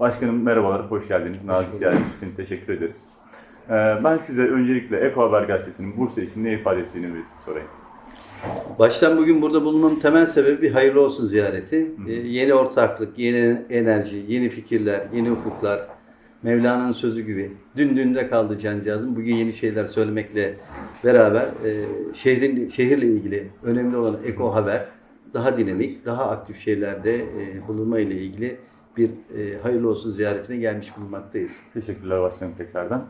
Başkanım merhabalar, hoş geldiniz. Nazik ziyaretiniz için teşekkür ederiz. Ee, Ben size öncelikle Eko Haber Gazetesi'nin Bursa için ne ifade ettiğini bir sorayım. Baştan bugün burada bulunmamın temel sebebi bir hayırlı olsun ziyareti. Ee, yeni ortaklık, yeni enerji, yeni fikirler, yeni ufuklar. Mevlana'nın sözü gibi. Dün dünde kaldı cancağızım. Bugün yeni şeyler söylemekle beraber e, şehrin şehirle ilgili önemli olan eko haber daha dinamik, daha aktif şeylerde e, bulunma ile ilgili bir e, hayırlı olsun ziyaretine gelmiş bulunmaktayız. Teşekkürler başkanım tekrardan.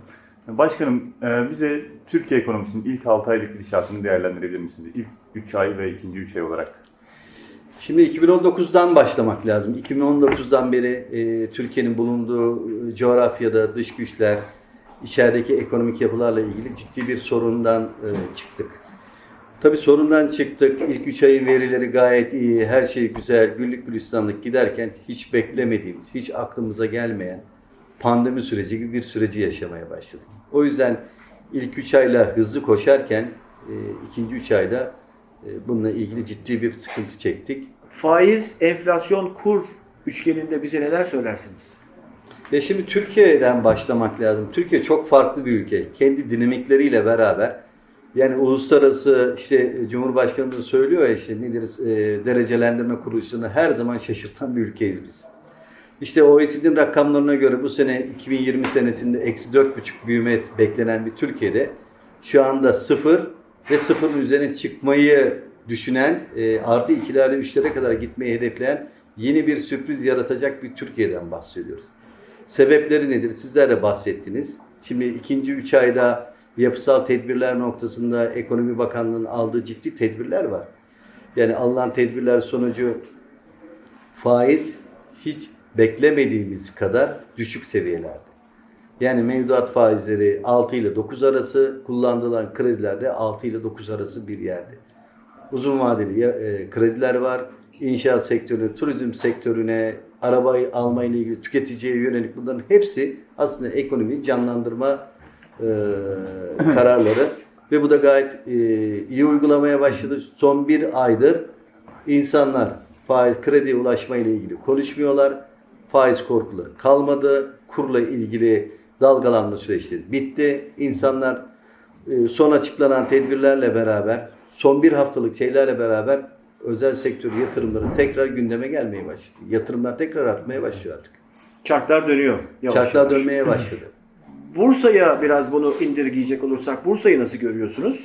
Başkanım e, bize Türkiye ekonomisinin ilk 6 aylık gidişatını değerlendirebilir misiniz? İlk 3 ay ve ikinci 3 ay olarak. Şimdi 2019'dan başlamak lazım. 2019'dan beri e, Türkiye'nin bulunduğu e, coğrafyada dış güçler, içerideki ekonomik yapılarla ilgili ciddi bir sorundan e, çıktık. Tabii sorundan çıktık. İlk 3 ayın verileri gayet iyi, her şey güzel, güllük gülistanlık giderken hiç beklemediğimiz, hiç aklımıza gelmeyen pandemi süreci gibi bir süreci yaşamaya başladık. O yüzden ilk 3 ayla hızlı koşarken e, ikinci 3 ayda e, bununla ilgili ciddi bir sıkıntı çektik. Faiz, enflasyon, kur üçgeninde bize neler söylersiniz? Ya şimdi Türkiye'den başlamak lazım. Türkiye çok farklı bir ülke. Kendi dinamikleriyle beraber yani uluslararası işte Cumhurbaşkanımız da söylüyor ya işte nedir e, derecelendirme kuruluşunu her zaman şaşırtan bir ülkeyiz biz. İşte OECD'nin rakamlarına göre bu sene 2020 senesinde eksi 4,5 büyüme beklenen bir Türkiye'de şu anda sıfır ve sıfırın üzerine çıkmayı düşünen e, artı ikilerde üçlere kadar gitmeyi hedefleyen yeni bir sürpriz yaratacak bir Türkiye'den bahsediyoruz. Sebepleri nedir? Sizler de bahsettiniz. Şimdi ikinci üç ayda yapısal tedbirler noktasında Ekonomi Bakanlığı'nın aldığı ciddi tedbirler var. Yani alınan tedbirler sonucu faiz hiç beklemediğimiz kadar düşük seviyelerde. Yani mevduat faizleri 6 ile 9 arası, kullanılan kredilerde 6 ile 9 arası bir yerde. Uzun vadeli e, krediler var. İnşaat sektörüne, turizm sektörüne, arabayı alma ile ilgili tüketiciye yönelik bunların hepsi aslında ekonomiyi canlandırma e, kararları ve bu da gayet e, iyi uygulamaya başladı. Son bir aydır insanlar faiz krediye ulaşma ile ilgili konuşmuyorlar. Faiz korkuları kalmadı. Kurla ilgili dalgalanma süreçleri bitti. İnsanlar e, son açıklanan tedbirlerle beraber, son bir haftalık şeylerle beraber özel sektör yatırımları tekrar gündeme gelmeye başladı. Yatırımlar tekrar artmaya başlıyor artık. Çarklar dönüyor. Yavaş Çarklar yavaş. dönmeye başladı. Bursa'ya biraz bunu indirgeyecek olursak Bursa'yı nasıl görüyorsunuz?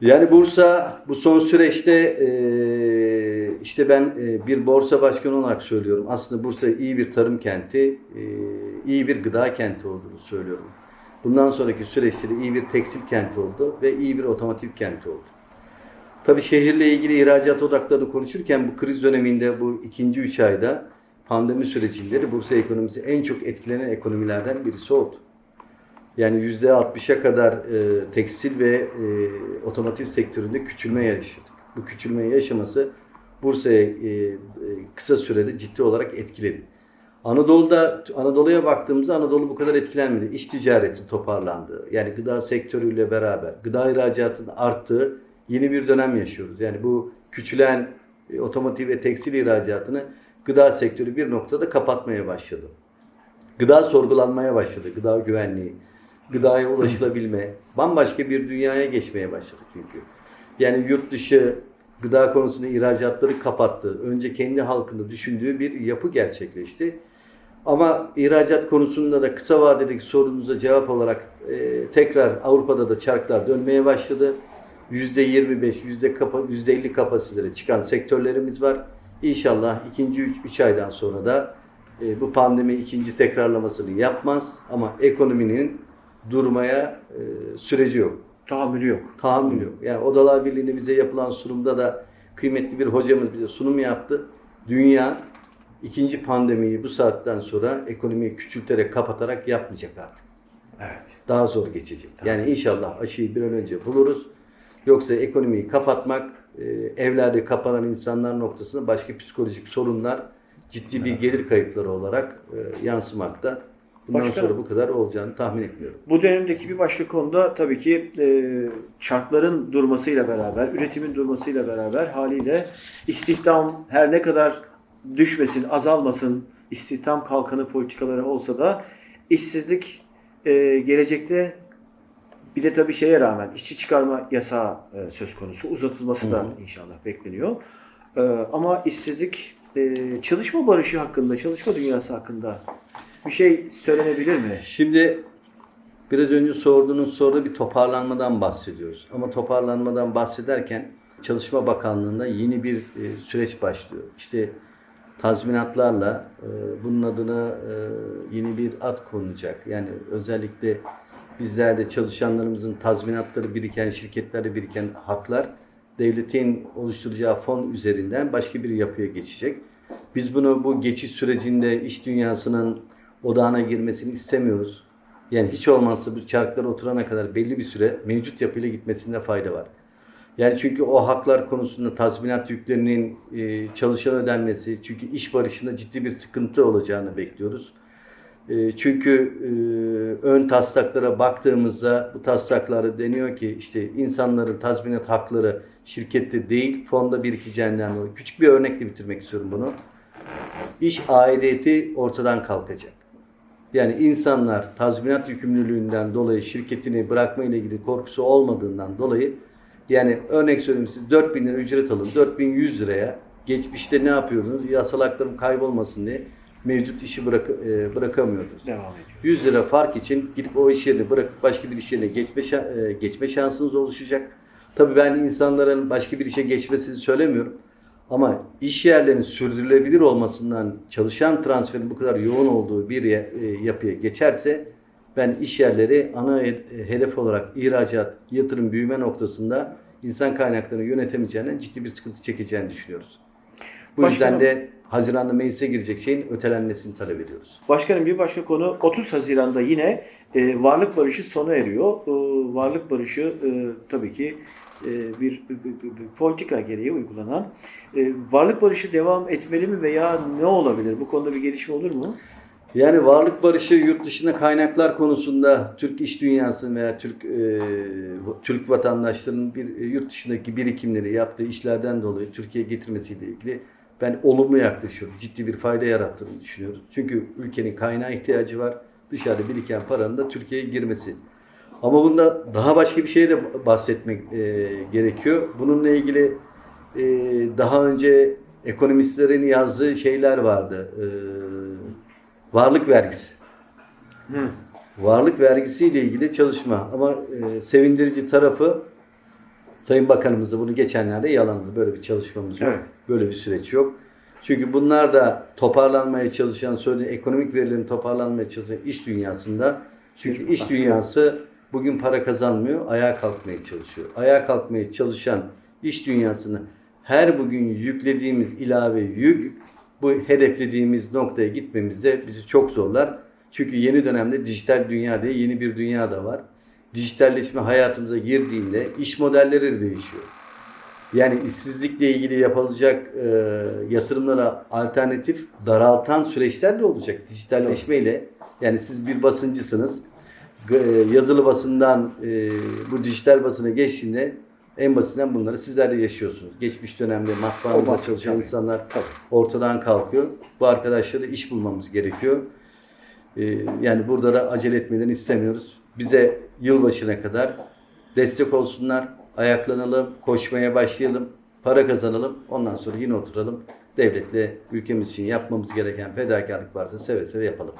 Yani Bursa bu son süreçte e, işte ben e, bir borsa başkanı olarak söylüyorum. Aslında Bursa iyi bir tarım kenti, e, iyi bir gıda kenti olduğunu söylüyorum. Bundan sonraki süreçte de iyi bir tekstil kenti oldu ve iyi bir otomotiv kenti oldu. Tabii şehirle ilgili ihracat odaklarını konuşurken bu kriz döneminde bu ikinci üç ayda pandemi sürecinde de Bursa ekonomisi en çok etkilenen ekonomilerden birisi oldu. Yani %60'a kadar e, tekstil ve e, otomotiv sektöründe küçülme yaşadık. Bu küçülme yaşaması Bursa'ya e, e, kısa sürede ciddi olarak etkiledi. Anadolu'da Anadolu'ya baktığımızda Anadolu bu kadar etkilenmedi. İş ticareti toparlandı. Yani gıda sektörüyle beraber gıda ihracatının arttığı yeni bir dönem yaşıyoruz. Yani bu küçülen e, otomotiv ve tekstil ihracatını gıda sektörü bir noktada kapatmaya başladı. Gıda sorgulanmaya başladı. Gıda güvenliği, gıdaya ulaşılabilme, bambaşka bir dünyaya geçmeye başladık çünkü. Yani yurt dışı gıda konusunda ihracatları kapattı. Önce kendi halkını düşündüğü bir yapı gerçekleşti. Ama ihracat konusunda da kısa vadedeki sorunuza cevap olarak e, tekrar Avrupa'da da çarklar dönmeye başladı. %25, yüzde kapa, %50 kapasitelere çıkan sektörlerimiz var. İnşallah ikinci 3 aydan sonra da e, bu pandemi ikinci tekrarlamasını yapmaz ama ekonominin durmaya e, süreci yok. Tahammülü yok. Tahammül yok. Yani Odalar Birliği'nde bize yapılan sunumda da kıymetli bir hocamız bize sunum yaptı. Dünya ikinci pandemiyi bu saatten sonra ekonomiyi küçülterek kapatarak yapmayacak artık. Evet. Daha zor geçecek. Yani inşallah aşıyı bir an önce buluruz. Yoksa ekonomiyi kapatmak, e, evlerde kapanan insanlar noktasında başka psikolojik sorunlar ciddi bir gelir kayıpları olarak e, yansımakta. Bundan Başkanım. sonra bu kadar olacağını tahmin etmiyorum. Bu dönemdeki bir başka konuda tabii ki e, çarkların durmasıyla beraber, üretimin durmasıyla beraber haliyle istihdam her ne kadar düşmesin, azalmasın, istihdam kalkanı politikaları olsa da işsizlik e, gelecekte bir de tabii şeye rağmen işçi çıkarma yasağı e, söz konusu. Uzatılması da inşallah bekleniyor. E, ama işsizlik e, çalışma barışı hakkında, çalışma dünyası hakkında bir şey söylenebilir mi? Şimdi biraz önce sorduğunuz soruda bir toparlanmadan bahsediyoruz. Ama toparlanmadan bahsederken Çalışma Bakanlığı'nda yeni bir e, süreç başlıyor. İşte tazminatlarla e, bunun adına e, yeni bir ad konulacak. Yani özellikle bizlerde çalışanlarımızın tazminatları biriken, şirketlerde biriken haklar devletin oluşturacağı fon üzerinden başka bir yapıya geçecek. Biz bunu bu geçiş sürecinde iş dünyasının odağına girmesini istemiyoruz. Yani hiç olmazsa bu çarklara oturana kadar belli bir süre mevcut yapıyla gitmesinde fayda var. Yani çünkü o haklar konusunda tazminat yüklerinin e, çalışan ödenmesi, çünkü iş barışında ciddi bir sıkıntı olacağını bekliyoruz. E, çünkü e, ön taslaklara baktığımızda bu taslaklarda deniyor ki işte insanların tazminat hakları şirkette değil fonda birikeceğinden dolayı. Küçük bir örnekle bitirmek istiyorum bunu. İş aidiyeti ortadan kalkacak. Yani insanlar tazminat yükümlülüğünden dolayı şirketini bırakma ile ilgili korkusu olmadığından dolayı yani örnek söyleyeyim siz 4000 lira ücret alın 4100 liraya geçmişte ne yapıyordunuz? Yasal haklarım kaybolmasın diye mevcut işi bırak, e, bırakamıyordunuz. Devam ediyor. 100 lira fark için gidip o iş yerini bırakıp başka bir iş yerine geçme, e, geçme şansınız oluşacak. Tabii ben insanların başka bir işe geçmesini söylemiyorum. Ama iş yerlerinin sürdürülebilir olmasından çalışan transferin bu kadar yoğun olduğu bir e, yapıya geçerse ben iş yerleri ana he- hedef olarak ihracat, yatırım, büyüme noktasında insan kaynaklarını yönetemeyeceğinden ciddi bir sıkıntı çekeceğini düşünüyoruz. Bu Başkanım- yüzden de Haziran'da meclise girecek şeyin ötelenmesini talep ediyoruz. Başkanım bir başka konu 30 Haziran'da yine e, varlık barışı sona eriyor. E, varlık barışı e, tabii ki e, bir, bir- bir- bir politika gereği uygulanan. E, varlık barışı devam etmeli mi veya ne olabilir? Bu konuda bir gelişme olur mu? Yani varlık barışı yurt dışında kaynaklar konusunda Türk iş dünyası veya Türk e, Türk vatandaşlarının bir e, yurt dışındaki birikimleri yaptığı işlerden dolayı Türkiye'ye getirmesiyle ilgili ben olumlu yaklaşıyorum. Ciddi bir fayda yarattığını düşünüyoruz. Çünkü ülkenin kaynağı ihtiyacı var. Dışarıda biriken paranın da Türkiye'ye girmesi. Ama bunda daha başka bir şeye de bahsetmek e, gerekiyor. Bununla ilgili e, daha önce ekonomistlerin yazdığı şeyler vardı. E, varlık vergisi. Hı. Varlık vergisiyle ilgili çalışma ama e, sevindirici tarafı Sayın Bakanımız da bunu geçenlerde yalanladı. Böyle bir çalışmamız yok. Evet. Böyle bir süreç yok. Çünkü bunlar da toparlanmaya çalışan, söyle ekonomik verilerin toparlanmaya çalışan iş dünyasında çünkü Bir iş baskı. dünyası bugün para kazanmıyor, ayağa kalkmaya çalışıyor. Ayağa kalkmaya çalışan iş dünyasını her bugün yüklediğimiz ilave yük bu hedeflediğimiz noktaya gitmemizde bizi çok zorlar. Çünkü yeni dönemde dijital dünya diye yeni bir dünya da var. Dijitalleşme hayatımıza girdiğinde iş modelleri de değişiyor. Yani işsizlikle ilgili yapılacak e, yatırımlara alternatif daraltan süreçler de olacak dijitalleşmeyle. Yani siz bir basıncısınız. E, Yazılı basından e, bu dijital basına geçtiğinde en basitinden bunları sizler de yaşıyorsunuz. Geçmiş dönemde matbaada çalışan tabii. insanlar Tabii. ortadan kalkıyor. Bu arkadaşlara iş bulmamız gerekiyor. Ee, yani burada da acele etmeden istemiyoruz. Bize yılbaşına kadar destek olsunlar. Ayaklanalım, koşmaya başlayalım, para kazanalım. Ondan sonra yine oturalım. Devletle ülkemiz için yapmamız gereken fedakarlık varsa seve seve yapalım.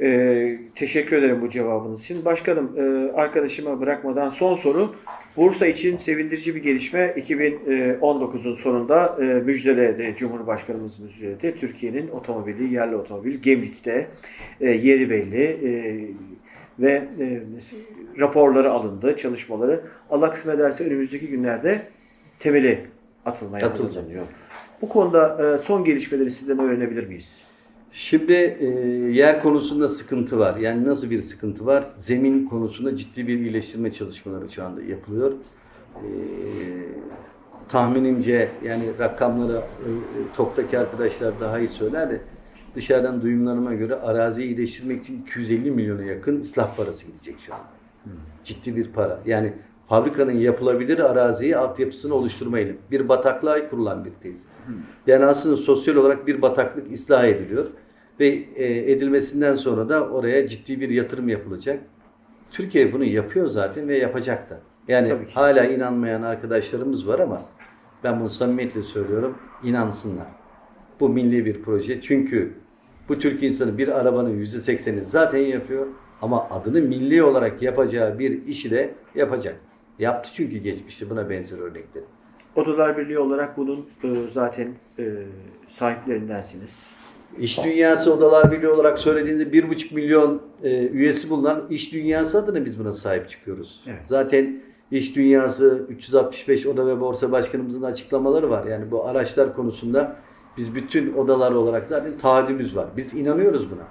Ee, teşekkür ederim bu cevabınız için. Başkanım e, arkadaşıma bırakmadan son soru. Bursa için sevindirici bir gelişme 2019'un sonunda e, müjdeledi. Cumhurbaşkanımız müjdeledi. Türkiye'nin otomobili, yerli otomobil Gemlik'te e, yeri belli e, ve e, raporları alındı, çalışmaları. Allah kısmet ederse önümüzdeki günlerde temeli atılmaya Atılacak. hazırlanıyor. Bu konuda e, son gelişmeleri sizden öğrenebilir miyiz? Şimdi e, yer konusunda sıkıntı var. Yani nasıl bir sıkıntı var? Zemin konusunda ciddi bir iyileştirme çalışmaları şu anda yapılıyor. E, tahminimce yani rakamları e, TOK'taki arkadaşlar daha iyi söyler de dışarıdan duyumlarıma göre araziyi iyileştirmek için 250 milyona yakın ıslah parası gidecek şu anda. Ciddi bir para. Yani fabrikanın yapılabilir araziyi altyapısını oluşturmayla bir bataklığa kurulan bir tesis. Yani aslında sosyal olarak bir bataklık ıslah ediliyor. ve e, edilmesinden sonra da oraya ciddi bir yatırım yapılacak. Türkiye bunu yapıyor zaten ve yapacak da. Yani hala inanmayan arkadaşlarımız var ama ben bunu samimiyetle söylüyorum. inansınlar. Bu milli bir proje. Çünkü bu Türk insanı bir arabanın %80'ini zaten yapıyor. Ama adını milli olarak yapacağı bir işi de yapacak. Yaptı çünkü geçmişte buna benzer örnekleri. Odalar Birliği olarak bunun e, zaten e, sahiplerindensiniz. İş Dünyası Odalar Birliği olarak söylediğinde 1,5 milyon e, üyesi bulunan İş Dünyası adına biz buna sahip çıkıyoruz. Evet. Zaten İş Dünyası 365 Oda ve Borsa Başkanımızın açıklamaları var. Yani bu araçlar konusunda biz bütün odalar olarak zaten taahhüdümüz var. Biz inanıyoruz buna.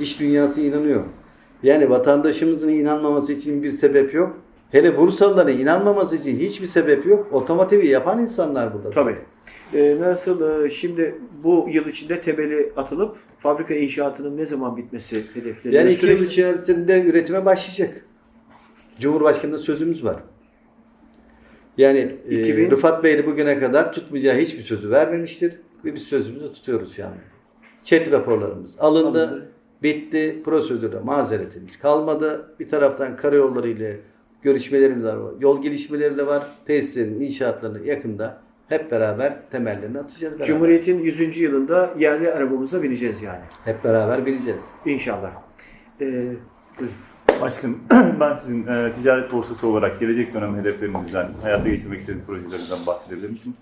İş Dünyası inanıyor. Yani vatandaşımızın inanmaması için bir sebep yok. Hele Bursalıların inanmaması için hiçbir sebep yok. Otomotivi yapan insanlar burada. Tabii. E, nasıl e, şimdi bu yıl içinde temeli atılıp fabrika inşaatının ne zaman bitmesi hedefleniyor? Yani iki yıl içerisinde üretime başlayacak. Cumhurbaşkanı'nın sözümüz var. Yani e, 2000 Rıfat Bey de bugüne kadar tutmayacağı hiçbir sözü vermemiştir. Ve biz sözümüzü tutuyoruz an. Çet raporlarımız alındı, Alındı. bitti, prosedürde mazeretimiz kalmadı. Bir taraftan karayolları ile görüşmelerimiz var. Yol gelişmeleri de var. Tesislerin inşaatlarını yakında hep beraber temellerini atacağız. Beraber. Cumhuriyet'in 100. yılında yerli arabamıza bineceğiz yani. Hep beraber bileceğiz. İnşallah. E, buyurun. Başkanım ben sizin e, ticaret borsası olarak gelecek dönem hedeflerinizden, hayata geçirmek istediğiniz projelerinizden bahsedebilir misiniz?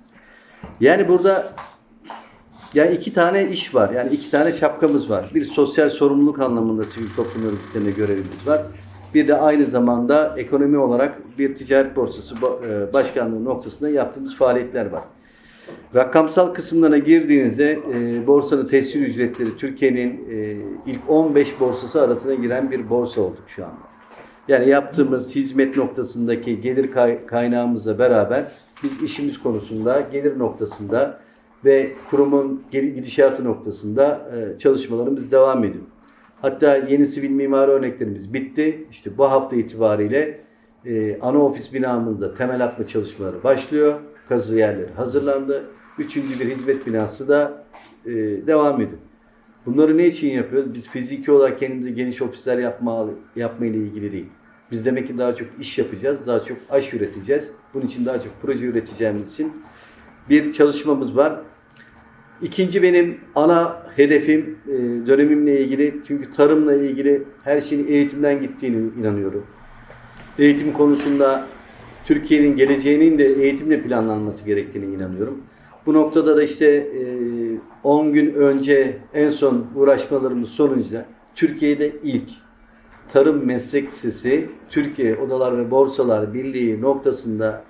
Yani burada yani iki tane iş var. Yani iki tane şapkamız var. Bir sosyal sorumluluk anlamında sivil toplum örgütlerine görevimiz var. Bir de aynı zamanda ekonomi olarak bir ticaret borsası e, başkanlığı noktasında yaptığımız faaliyetler var. Rakamsal kısımlarına girdiğinizde e, borsanın tescil ücretleri Türkiye'nin e, ilk 15 borsası arasına giren bir borsa olduk şu anda. Yani yaptığımız hizmet noktasındaki gelir kay- kaynağımızla beraber biz işimiz konusunda, gelir noktasında ve kurumun gidişatı noktasında e, çalışmalarımız devam ediyor. Hatta yeni sivil mimari örneklerimiz bitti. İşte bu hafta itibariyle e, ana ofis binamızda temel atma çalışmaları başlıyor. Kazı yerleri hazırlandı. Üçüncü bir hizmet binası da e, devam ediyor. Bunları ne için yapıyoruz? Biz fiziki olarak kendimize geniş ofisler yapma, yapma ile ilgili değil. Biz demek ki daha çok iş yapacağız, daha çok aş üreteceğiz. Bunun için daha çok proje üreteceğimiz için bir çalışmamız var. İkinci benim ana hedefim e, dönemimle ilgili çünkü tarımla ilgili her şeyin eğitimden gittiğini inanıyorum. Eğitim konusunda Türkiye'nin geleceğinin de eğitimle planlanması gerektiğine inanıyorum. Bu noktada da işte e, 10 gün önce en son uğraşmalarımız sonucunda Türkiye'de ilk Tarım Meslek Lisesi Türkiye Odalar ve Borsalar Birliği noktasında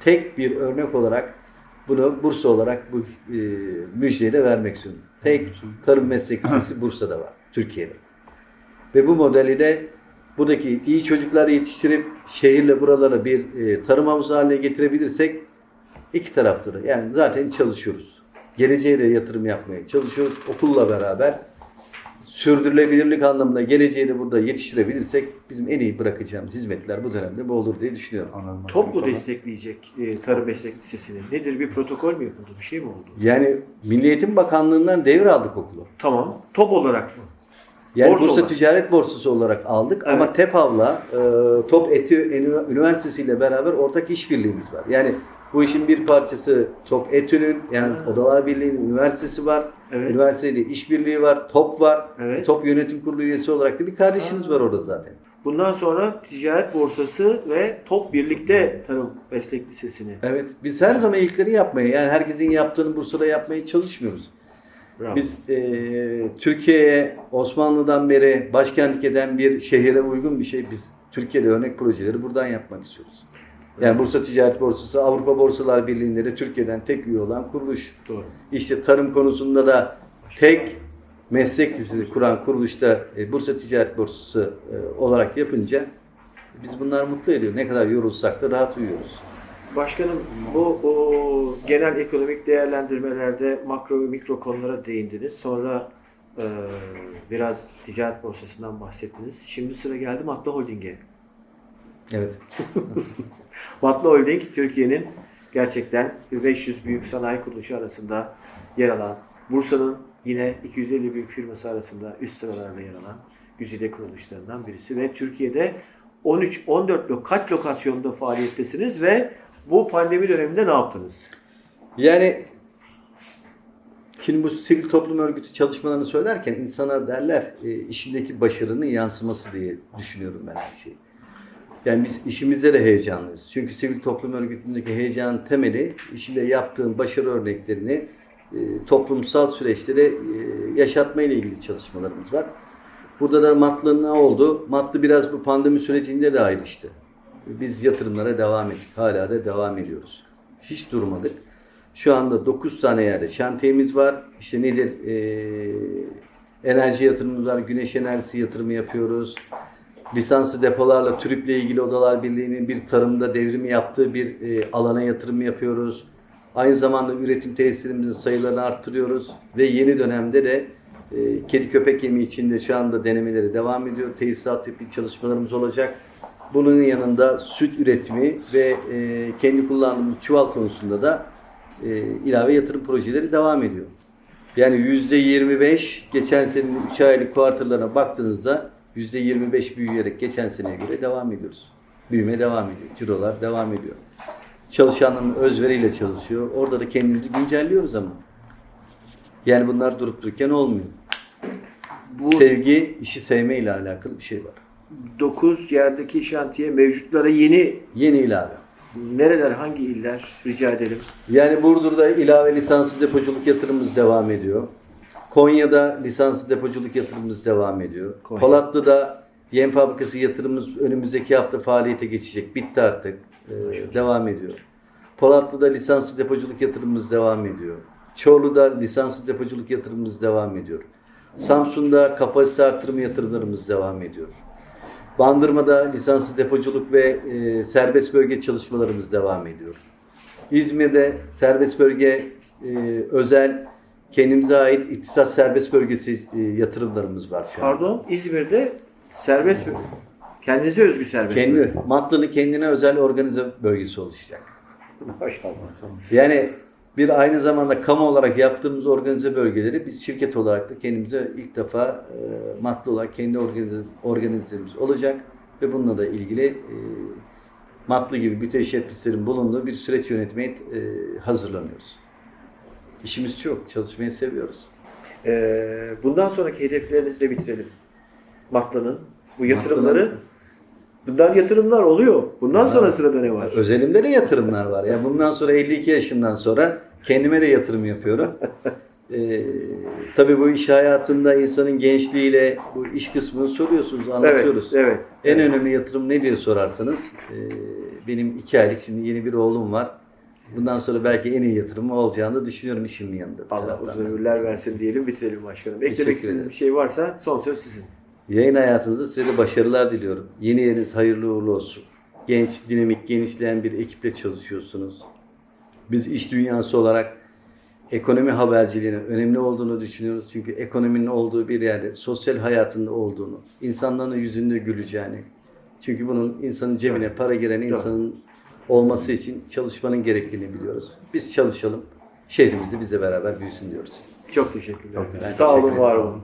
tek bir örnek olarak bunu Bursa olarak bu e, müjdeyi de vermek istiyorum. Tek Tarım Meslek Lisesi Bursa'da var. Türkiye'de. Ve bu modeli de buradaki iyi çocuklar yetiştirip şehirle buralara bir e, tarım havuzu haline getirebilirsek iki tarafta da yani zaten çalışıyoruz. Geleceğe de yatırım yapmaya çalışıyoruz. Okulla beraber sürdürülebilirlik anlamında geleceği de burada yetiştirebilirsek bizim en iyi bırakacağımız hizmetler bu dönemde bu olur diye düşünüyorum. Anladım. Top mu destekleyecek e, Tarım Meslek Lisesi'ni? Nedir? Bir protokol mü yapıldı? Bir şey mi oldu? Yani Milli Eğitim Bakanlığı'ndan devraldık okulu. Tamam. Top olarak mı? Yani Borsa Bursa olarak. Ticaret Borsası olarak aldık ama Evet. TEPAV'la e, Top Eti Üniversitesi ile beraber ortak işbirliğimiz var. Yani bu işin bir parçası Top Etü'nün yani Odalar Birliği'nin üniversitesi var. Evet. Üniversiteyle işbirliği var. Top var. Evet. Top Yönetim Kurulu üyesi olarak da bir kardeşiniz var orada zaten. Bundan sonra Ticaret Borsası ve Top birlikte Tarım Meslek Lisesi'ni. Evet. Biz her zaman ilkleri yapmaya yani herkesin yaptığını Bursa'da yapmaya çalışmıyoruz. Bravo. Biz e, Türkiye'ye Osmanlı'dan beri başkentlik eden bir şehire uygun bir şey biz Türkiye'de örnek projeleri buradan yapmak istiyoruz. Yani Bursa Ticaret Borsası Avrupa Borsalar Birliği'nde de Türkiye'den tek üye olan kuruluş. Doğru. İşte tarım konusunda da tek meslek lisesi kuran kuruluşta e, Bursa Ticaret Borsası e, olarak yapınca biz bunlar mutlu ediyor. Ne kadar yorulsak da rahat uyuyoruz. Başkanım bu o, genel ekonomik değerlendirmelerde makro ve mikro konulara değindiniz. Sonra e, biraz ticaret borsasından bahsettiniz. Şimdi sıra geldi Matla Holding'e. Evet. Matla Holding Türkiye'nin gerçekten 500 büyük sanayi kuruluşu arasında yer alan Bursa'nın Yine 250 büyük firması arasında üst sıralarda yer alan güzide kuruluşlarından birisi ve Türkiye'de 13-14 lo kaç lokasyonda faaliyettesiniz ve bu pandemi döneminde ne yaptınız? Yani şimdi bu sivil toplum örgütü çalışmalarını söylerken insanlar derler e, işindeki başarının yansıması diye düşünüyorum ben her şeyi. Yani biz işimizde de heyecanlıyız. Çünkü sivil toplum örgütündeki heyecanın temeli işinde yaptığın başarı örneklerini e, toplumsal süreçlere e, yaşatma ile ilgili çalışmalarımız var. Burada da Matlı'nın ne oldu? Matlı biraz bu pandemi sürecinde de ayrıştı. Biz yatırımlara devam ettik. Hala da devam ediyoruz. Hiç durmadık. Şu anda 9 tane yerde şantiyemiz var. İşte nedir? Ee, enerji yatırımımız var. Güneş enerjisi yatırımı yapıyoruz. Lisanslı depolarla TÜRİP'le ilgili Odalar Birliği'nin bir tarımda devrimi yaptığı bir e, alana yatırım yapıyoruz. Aynı zamanda üretim tesislerimizin sayılarını arttırıyoruz. Ve yeni dönemde de e, kedi köpek yemi için de şu anda denemeleri devam ediyor. Tesisat tipi çalışmalarımız olacak. Bunun yanında süt üretimi ve e, kendi kullandığımız çuval konusunda da e, ilave yatırım projeleri devam ediyor. Yani yüzde 25 geçen senenin 3 aylık kuartırlarına baktığınızda yüzde 25 büyüyerek geçen seneye göre devam ediyoruz. Büyüme devam ediyor. Cirolar devam ediyor. Çalışanların özveriyle çalışıyor. Orada da kendimizi güncelliyoruz ama. Yani bunlar durup dururken olmuyor. Bu Sevgi, işi sevme ile alakalı bir şey var. 9 yerdeki şantiye mevcutlara yeni Yeni ilave. nereler, hangi iller rica edelim? Yani Burdur'da ilave lisanslı depoculuk yatırımımız devam ediyor. Konya'da lisanslı depoculuk yatırımımız devam ediyor. Konya. Polatlı'da yem fabrikası yatırımımız önümüzdeki hafta faaliyete geçecek. Bitti artık. Ee, devam ediyor. Polatlı'da lisanslı depoculuk yatırımımız devam ediyor. Çorlu'da lisanslı depoculuk yatırımımız devam ediyor. Samsun'da kapasite artırımı yatırımlarımız devam ediyor. Bandırma'da lisanslı depoculuk ve e, serbest bölge çalışmalarımız devam ediyor. İzmir'de serbest bölge e, özel kendimize ait iktisat serbest bölgesi e, yatırımlarımız var şu an. Pardon, İzmir'de serbest mi? Kendinize özgü serbest? Kendi, Matlı'nın kendine özel organize bölgesi oluşacak. Maşallah. Yani bir aynı zamanda kamu olarak yaptığımız organize bölgeleri biz şirket olarak da kendimize ilk defa e, Matlı olarak kendi organize, organizemiz olacak ve bununla da ilgili e, Matlı gibi müteşebbislerin bulunduğu bir süreç yönetmeye e, hazırlanıyoruz. İşimiz çok, çalışmayı seviyoruz. Ee, bundan sonraki hedeflerinizi de bitirelim. Matlı'nın bu yatırımları bunlar yatırımlar oluyor. Bundan sonra sırada ne var? Özelimde de yatırımlar var. Ya bundan sonra 52 yaşından sonra kendime de yatırım yapıyorum. Ee, tabii bu iş hayatında insanın gençliğiyle bu iş kısmını soruyorsunuz, Evet, anlatıyoruz. evet. En evet. önemli yatırım ne diye sorarsanız e, benim iki aylık şimdi yeni bir oğlum var. Bundan sonra belki en iyi yatırım olacağını düşünüyorum işimin yanında. Allah uzun ömürler versin diyelim bitirelim başkanım. Eklemek istediğiniz bir şey varsa son söz sizin. Yayın hayatınızda size de başarılar diliyorum. Yeni yeriniz hayırlı uğurlu olsun. Genç, dinamik, genişleyen bir ekiple çalışıyorsunuz. Biz iş dünyası olarak ekonomi haberciliğinin önemli olduğunu düşünüyoruz. Çünkü ekonominin olduğu bir yerde sosyal hayatında olduğunu, insanların yüzünde güleceğini. Çünkü bunun insanın cebine para giren insanın olması için çalışmanın gerekliliğini biliyoruz. Biz çalışalım, şehrimizi bizle beraber büyüsün diyoruz. Çok teşekkürler. Ben Sağ olun, var olun.